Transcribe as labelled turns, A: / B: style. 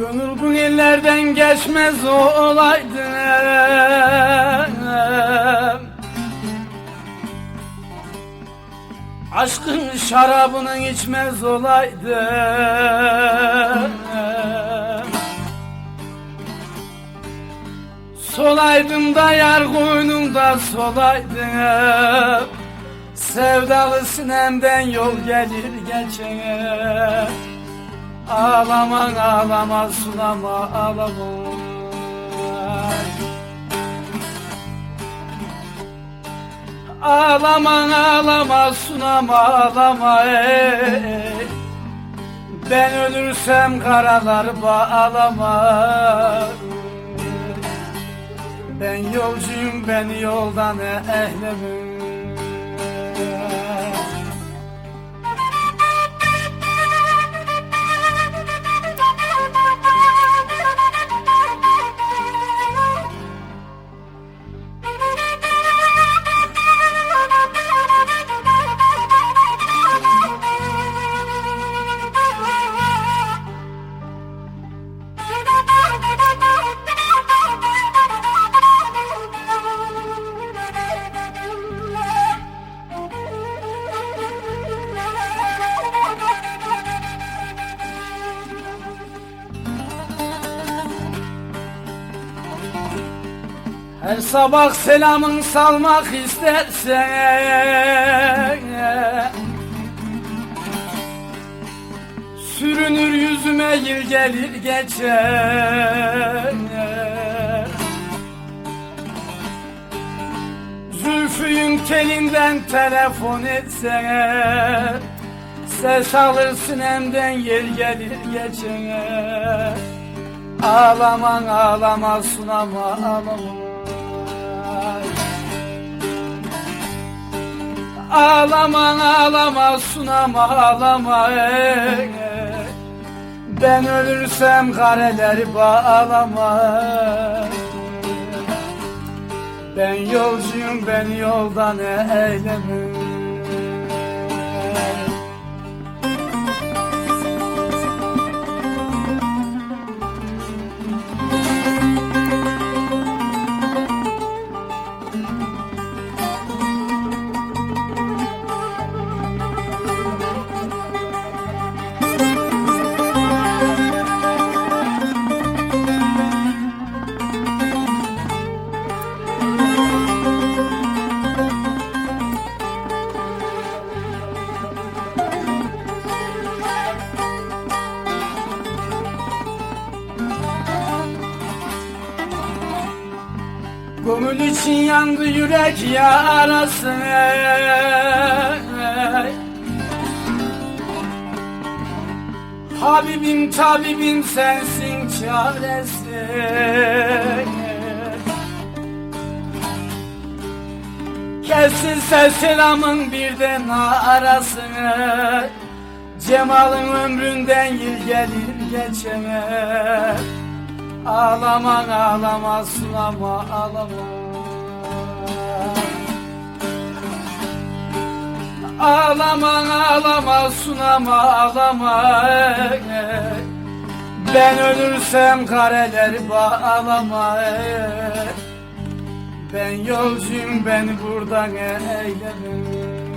A: Gönül bu ellerden geçmez olaydım Aşkın şarabını içmez olaydım Solaydım da yar koynumda solaydım Sevdalı sinemden yol gelir geçene Ağlaman ağlama sulama ağlama. Ağlaman ağlama sunama ağlama ey Ben ölürsem karalar bağlama. Ben yolcuyum beni yoldan ehlemim Her sabah selamın salmak istersen Sürünür yüzüme yıl gelir geçer. Zülfüyün telinden telefon etsene Ses alırsın hemden yer gelir geçene Ağlaman ağlama sunama ağlama Ağlaman ağlama sunama ağlama ey, ey. Ben ölürsem kareleri bağlama Ben yolcuyum beni yoldan eyleme Gönül için yandı yürek yarası. Habibim tabibim sensin çaresi. Kesilse selamın birden arasını Cemal'ın ömründen yıl gelir geçemez Ağlama ağlama sulama ağlama Ağlama ağlama sunama ağlama. Ben ölürsem kareleri bağlama. Ben yolcuyum beni buradan eyleme